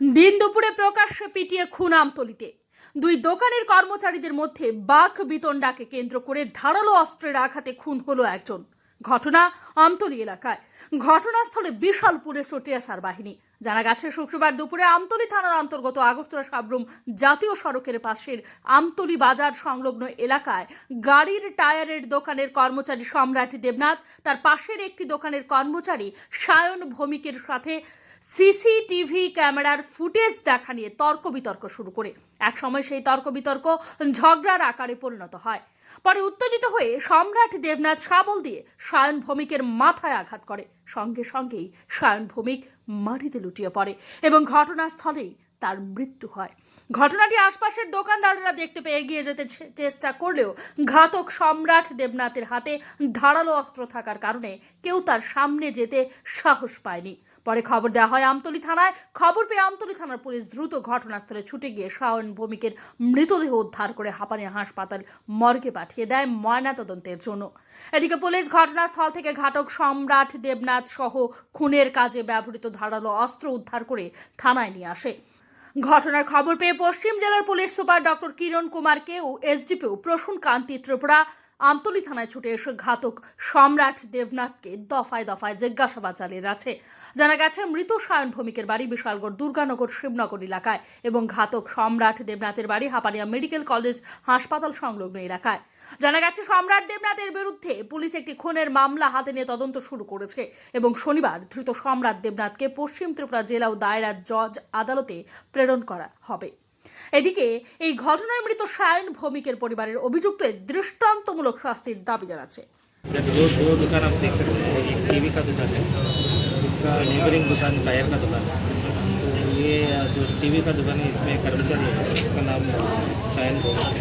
দিন দুপুরে প্রকাশ্যে পিটিয়ে খুন আমতলিতে। দুই দোকানের কর্মচারীদের মধ্যে বাক বিতণ্ডাকে কেন্দ্র করে ধারালো অস্ত্রের আঘাতে খুন হলো একজন। ঘটনা আমতলি এলাকায়। ঘটনাস্থলে বিশাল পুলিশ ও বাহিনী। জানা গেছে, শুক্রবার দুপুরে আমতলি থানার অন্তর্গত আগরতলা সাবরুম জাতীয় সড়কের পাশের আমতলি বাজার সংলগ্ন এলাকায় গাড়ির টায়ারের দোকানের কর্মচারী সম্রাট দেবনাথ, তার পাশের একটি দোকানের কর্মচারী সায়ন ভৌমিকের সাথে সিসিটিভি ক্যামেরার ফুটেজ দেখা নিয়ে তর্ক বিতর্ক শুরু করে। এক সময় সেই তর্ক বিতর্ক ঝগড়ার আকারে পরিণত হয়। পরে উত্তেজিত হয়ে সম্রাট দেবনাথ শাবল দিয়ে সায়ন ভৌমিকের মাথায় আঘাত করে। সঙ্গে সঙ্গেই সায়ন ভৌমিক মাটিতে লুটিয়ে পড়ে এবং ঘটনাস্থলেই তার মৃত্যু হয়। ঘটনাটি আশপাশের দোকানদাররা দেখতে পেয়ে এগিয়ে যেতে চেষ্টা করলেও ঘাতক সম্রাট দেবনাথের হাতে ধারালো অস্ত্র থাকার কারণে কেউ তার সামনে যেতে সাহস পায়নি। পরে খবর দেওয়া হয় আমতলী থানায়। খবর পেয়ে আমতলী থানার পুলিশ দ্রুত ঘটনাস্থলে ছুটে গিয়ে শাওন ভৌমিকের মৃতদেহ উদ্ধার করে হাঁপানিয়া হাসপাতাল মর্গে পাঠিয়ে দেয় ময়নাতদন্তের জন্য। এদিকে পুলিশ ঘটনাস্থল থেকে ঘাতক সম্রাট দেবনাথ সহ খুনের কাজে ব্যবহৃত ধারালো অস্ত্র উদ্ধার করে থানায় নিয়ে আসে। ঘটনার খবর পেয়ে পশ্চিম জেলার পুলিশ সুপার ডক্টর কিরণ কুমারকে ও এসডিপিও প্রসূন কান্তি ত্রিপুরা আমতলী থানায় ছুটে এসে ঘাতক সম্রাট দেবনাথকে দফায় দফায় জিজ্ঞাসাবাদ চালিয়ে যাচ্ছে। জানা গেছে, মৃত সায়ন ভৌমিকের বাড়ি বিশালগড় দুর্গানগর শিবনগর এলাকায় এবং ঘাতক সম্রাট দেবনাথের বাড়ি হাপানিয়া মেডিকেল কলেজ হাসপাতাল সংলগ্ন এলাকায়। জানা গেছে, সম্রাট দেবনাথের বিরুদ্ধে পুলিশ একটি খুনের মামলা হাতে নিয়ে তদন্ত শুরু করেছে এবং শনিবার ধৃত সম্রাট দেবনাথকে পশ্চিম ত্রিপুরা জেলা ও দায়রা জজ আদালতে প্রেরণ করা হবে। এদিকে এই ঘটনায় মৃত সায়ন ভৌমিকের পরিবারের অভিযুক্তের দৃষ্টান্তমূলক শাস্তির দাবি জানাচ্ছে दो दो दुकान आप देख सकते हैं एक टीवी का दुकान है इसका नेबरिंग दुकान टायर का दुकान है तो ये जो टीवी का दुकान है इसमें कर्मचारी है इसका नाम शायन भोग है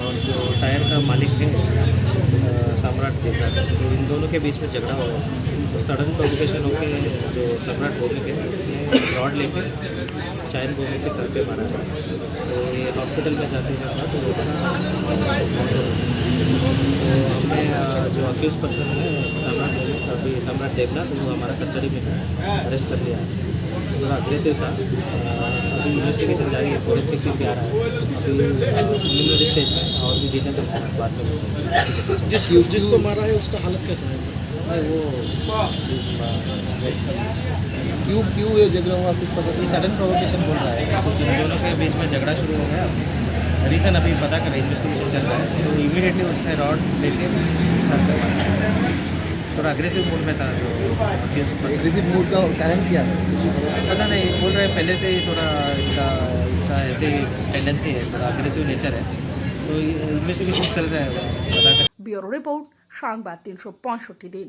और जो टायर का मालिक है अ, सम्राट देवराज तो इन दोनों के बीच में झगड़ा हुआ तो सडन प्रोवोकेशन होकर जो सम्राट भौमिक है उसने रॉड लेके शायन भौमिक के सर पे मारा था तो ये हॉस्पिटल में जाते हुए था तो उसका। तो हमने जो अक्यूज पर्सन है, सम्राट अभी सम्राट देवनाथ, वो हमारा कस्टडी में अरेस्ट कर लिया थोड़ा अग्रेसिव था इन्वेस्टिगेशन जारी है फोरेंसिक टीम भी आ रहा है। अभी स्टेज में और भी डिटेल्स बाद में जिस जिसको मारा है उसका हालत कैसा है? वो क्यों क्यों ये झगड़ा हुआ? कुछ पता ये सडन प्रोवोकेशन बोल रहा है। तो इन दोनों के बीच में झगड़ा शुरू हो गया रीज़न अभी पता कर इन्वेस्टिगेशन चल रहा है। तो इमीडिएटली उसने रॉड लेके सर थोड़ा अग्रेसिव मूड में था जो accused person। एग्रेसिव मूड का कारण क्या है कुछ पता पता नहीं बोल रहे हैं पहले से ही थोड़ा इसका इसका ऐसे टेंडेंसी है थोड़ा अग्रेसिव नेचर है तो इन्वेस्टिगेशन चल रहा है पता कर ব্যুরো রিপোর্ট সংবাদ তিনশো পঁয়ষট্টি দিন